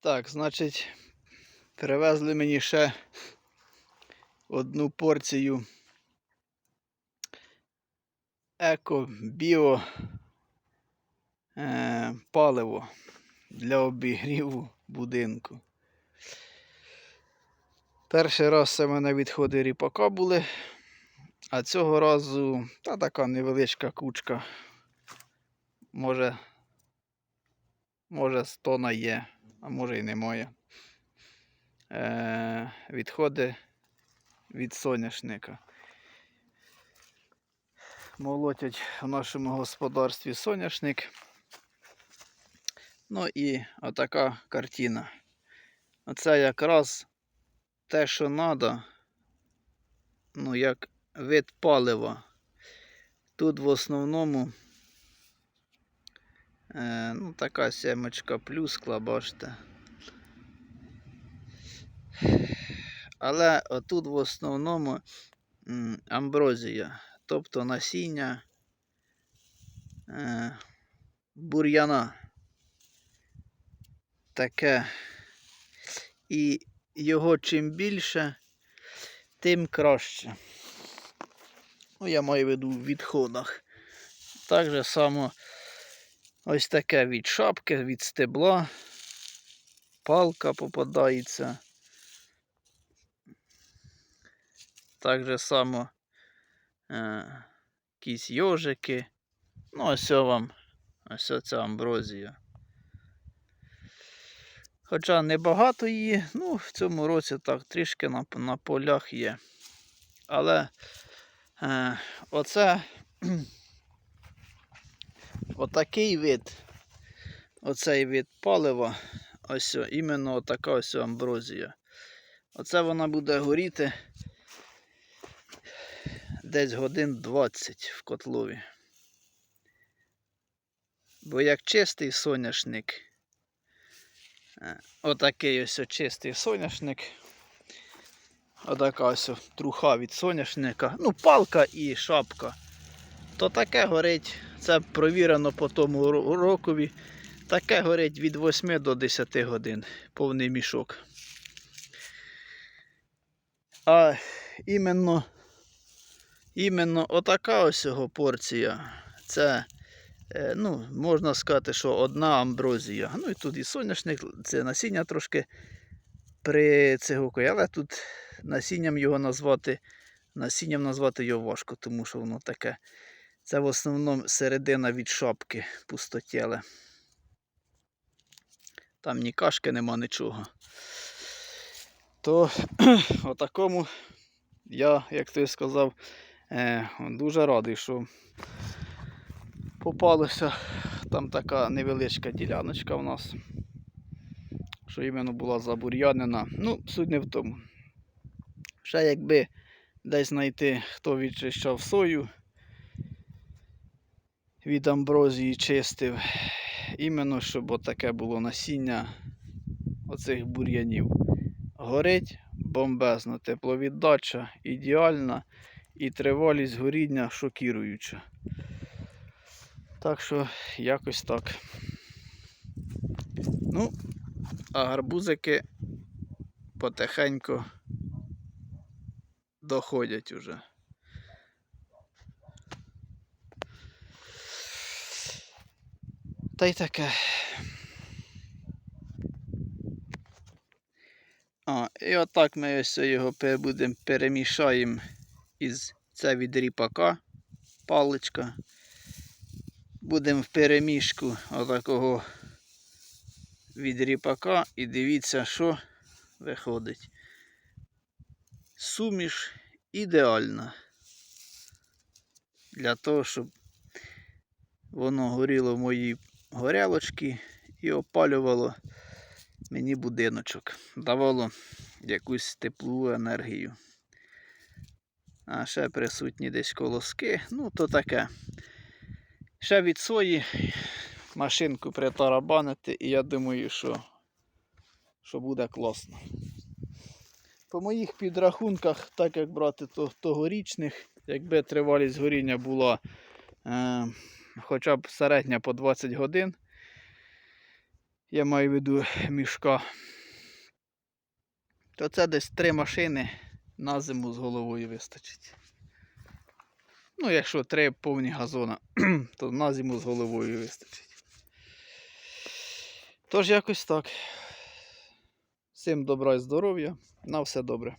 Так, значить, привезли мені ще одну порцію еко біо е, паливо для обігріву будинку. Перший раз це в мене відходи ріпака були, а цього разу та така невеличка кучка. Може, може 100 на є, а може і немає. Е, відходи від соняшника. Молотять в нашому господарстві соняшник. Ну і отака картина. Оце якраз те, що треба, ну, як вид палива. Тут в основному е, ну, така сімочка плюскла, бачите. Але отут в основному амброзія, тобто насіння е, бур'яна. Таке. І його чим більше, тим краще. Ну, я маю в виду в відходах. Так же само ось таке від шапки, від стебла. Палка попадається. Так же само е, якісь йожики. Ну, ось вам, ось ця амброзія. Хоча небагато її, ну, в цьому році так трішки на, на полях є. Але е, оце отакий вид, оцей вид палива, ось іменно така ось амброзія. Оце вона буде горіти десь годин 20 в котлові. Бо як чистий соняшник, е, отакий ось чистий соняшник, отака ось труха від соняшника, ну палка і шапка, то таке горить, це провірено по тому ро- рокові, таке горить від 8 до 10 годин, повний мішок. А іменно Іменно отака ось його порція. Це, е, ну, можна сказати, що одна амброзія. Ну і тут і соняшник, це насіння трошки прицигукує, але тут насінням його назвати, насінням назвати його важко, тому що воно таке. Це в основному середина від шапки пустотіле. Там ні кашки нема, нічого. То отакому я, як ти сказав, Е, дуже радий, що попалася там така невеличка діляночка в нас, що іменно була забур'янена. Ну, суть не в тому. Ще якби десь знайти, хто відчищав сою від амброзії чистив, іменно щоб отаке було насіння оцих бур'янів. Горить бомбезно, тепловіддача ідеальна і тривалість горіння шокіруюча. Так що якось так. Ну, а гарбузики потихеньку доходять уже. Та й таке. А, і отак ми ось його будемо перемішаємо із це від ріпака паличка. Будемо в перемішку отакого від ріпака і дивіться, що виходить. Суміш ідеальна. Для того, щоб воно горіло в моїй горялочці і опалювало мені будиночок. Давало якусь теплу енергію. А ще присутні десь колоски. Ну, то таке. Ще від сої машинку притарабанити, і я думаю, що, що буде класно. По моїх підрахунках, так як брати то, тогорічних, якби тривалість горіння була е, хоча б середня по 20 годин, Я маю в виду мішка. То це десь три машини на зиму з головою вистачить. Ну, якщо три повні газона, то на зиму з головою вистачить. Тож якось так. Всім добра і здоров'я. На все добре.